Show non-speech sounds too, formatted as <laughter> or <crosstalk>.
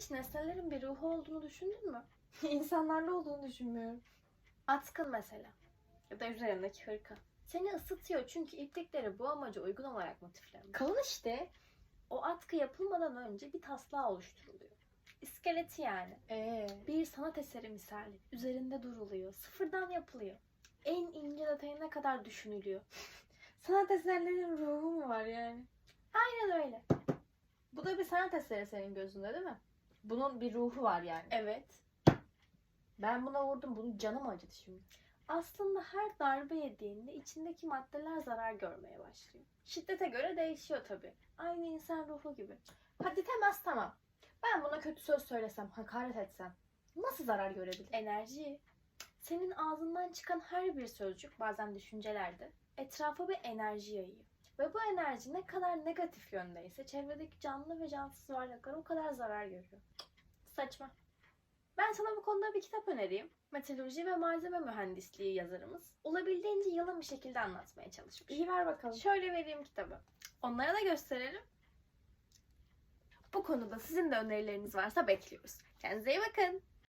Hiç nesnelerin bir ruhu olduğunu düşündün mü? <laughs> İnsanlarla olduğunu düşünmüyorum. Atkın mesela. Ya da üzerindeki hırka. Seni ısıtıyor çünkü iplikleri bu amaca uygun olarak motiflenmiş. Kalın işte. O atkı yapılmadan önce bir taslağı oluşturuluyor. İskeleti yani. Ee, Bir sanat eseri misali. Üzerinde duruluyor. Sıfırdan yapılıyor. En ince detayına kadar düşünülüyor. <laughs> sanat eserlerinin ruhu mu var yani? Aynen öyle. Bu da bir sanat eseri senin gözünde değil mi? Bunun bir ruhu var yani. Evet. Ben buna vurdum. Bunun canı mı acıdı şimdi? Aslında her darbe yediğinde içindeki maddeler zarar görmeye başlıyor. Şiddete göre değişiyor tabii. Aynı insan ruhu gibi. Hadi temas tamam. Ben buna kötü söz söylesem, hakaret etsem nasıl zarar görebilir? Enerji. Senin ağzından çıkan her bir sözcük bazen düşüncelerde etrafa bir enerji yayıyor. Ve bu enerji ne kadar negatif yöndeyse çevredeki canlı ve cansız varlıklar o kadar zarar görüyor. Saçma. Ben sana bu konuda bir kitap önereyim. Metalurji ve malzeme mühendisliği yazarımız olabildiğince yalın bir şekilde anlatmaya çalışmış. İyi ver bakalım. Şöyle vereyim kitabı. Onlara da gösterelim. Bu konuda sizin de önerileriniz varsa bekliyoruz. Kendinize iyi bakın.